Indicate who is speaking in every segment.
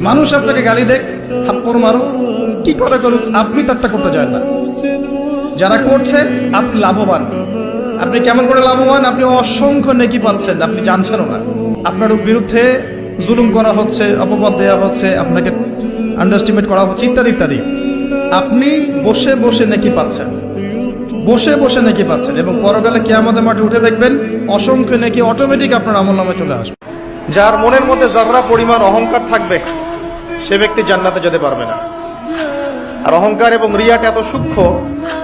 Speaker 1: মানুষ আপনাকে গালি দেখ, থাপ্পড় মারুক, কি করে করুক, আপনি তারটা করতে চান না। যারা করছে, আপনি লাভবান। আপনি কেমন করে লাভবান? আপনি অসংখ্য নেকি পাচ্ছেন, আপনি জানছেনও না। আপনার বিরুদ্ধে জুলুম করা হচ্ছে, অপবাদ দেওয়া হচ্ছে, আপনাকে আন্ডারস্টিমেট করা হচ্ছে, ইত্যাদি ইত্যাদি। আপনি বসে বসে নেকি পাচ্ছেন। বসে বসে নেকি পাচ্ছেন এবং পরকালে কে আমাদের মাঠে উঠে দেখবেন, অসংখ্য নেকি অটোমেটিক আপনার আমল নামে চলে আসবে। যার মনের মধ্যে যারা পরিমাণ, অহংকার থাকবে সে ব্যক্তি জান্নাতে যেতে পারবে না। আর অহংকার এবং রিয়াটা এত সূক্ষ্ম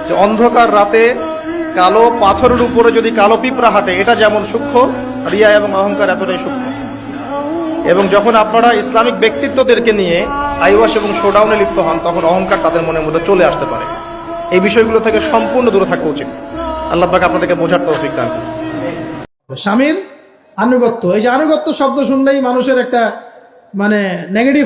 Speaker 1: যে অন্ধকার রাতে কালো পাথরের উপরে যদি কালো পিঁপড়া হাঁটে, এটা যেমন সূক্ষ্ম, রিয়া এবং অহংকার এতটাই সূক্ষ্ম। এবং যখন আপনারা ইসলামিক ব্যক্তিত্বদেরকে নিয়ে আইওয়াস এবং শোডাউনে লিপ্ত হন, তখন অহংকার তাদের মনের মধ্যে চলে আসতে পারে। এই বিষয়গুলো থেকে সম্পূর্ণ দূরে থাকা উচিত। আল্লাহ পাক আপনাদেরকে বোঝার তৌফিক দান।
Speaker 2: স্বামীর আনুগত্য, এই যে আনুগত্য শব্দ শুনলেই মানুষের একটা মানে নেগেটিভ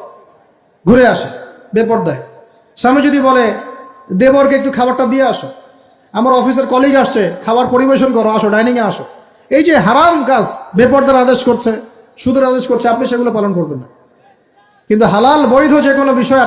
Speaker 2: ঘুরে আসো, বেপর্দায়। স্বামী যদি বলে, দেবরকে একটু খাবারটা দিয়ে আসো। আমার অফিসের কলিগ আসছে, খাবার পরিবেশন করো, আসো ডাইনিংয়ে আসো। এই যে হারাম কাজ, বেপর্দার আদেশ করছে, সুদের আদেশ করছে, আপনি সেগুলো পালন করবেন না। কিন্তু হালাল, বৈধ যে কোনো বিষয়